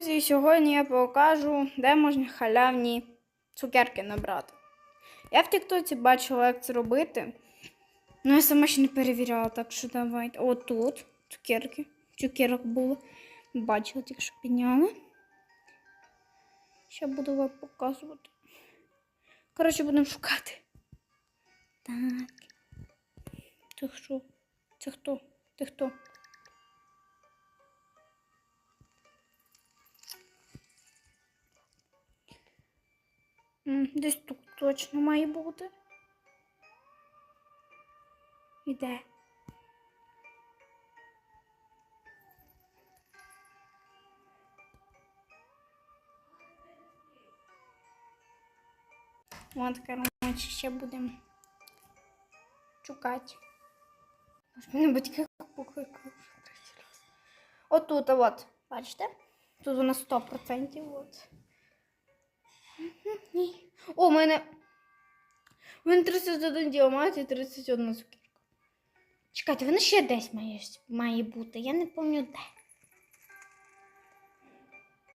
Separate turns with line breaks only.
І сьогодні я покажу, де можна халявні цукерки набрати. Я в Тіктоці бачила, як це робити. Ну, я сама ще не перевіряла, так що давайте. О, тут цукерки. Цукерок було. Бачила, тільки що підняла. Ще буду вам показувати. Коротше, будемо шукати. Так. Це що? Це хто? Ти хто? Десь тут точно має бути. Іде. От, коротше, ще будемо шукати. Може, мене батьки покликали. Отут, от, бачите? Тут у нас 100%. От. О, у мене. У мене 31 діамант і 31 цукерка. Чекайте, вона ще десь має, має бути. Я не пам'ятаю де.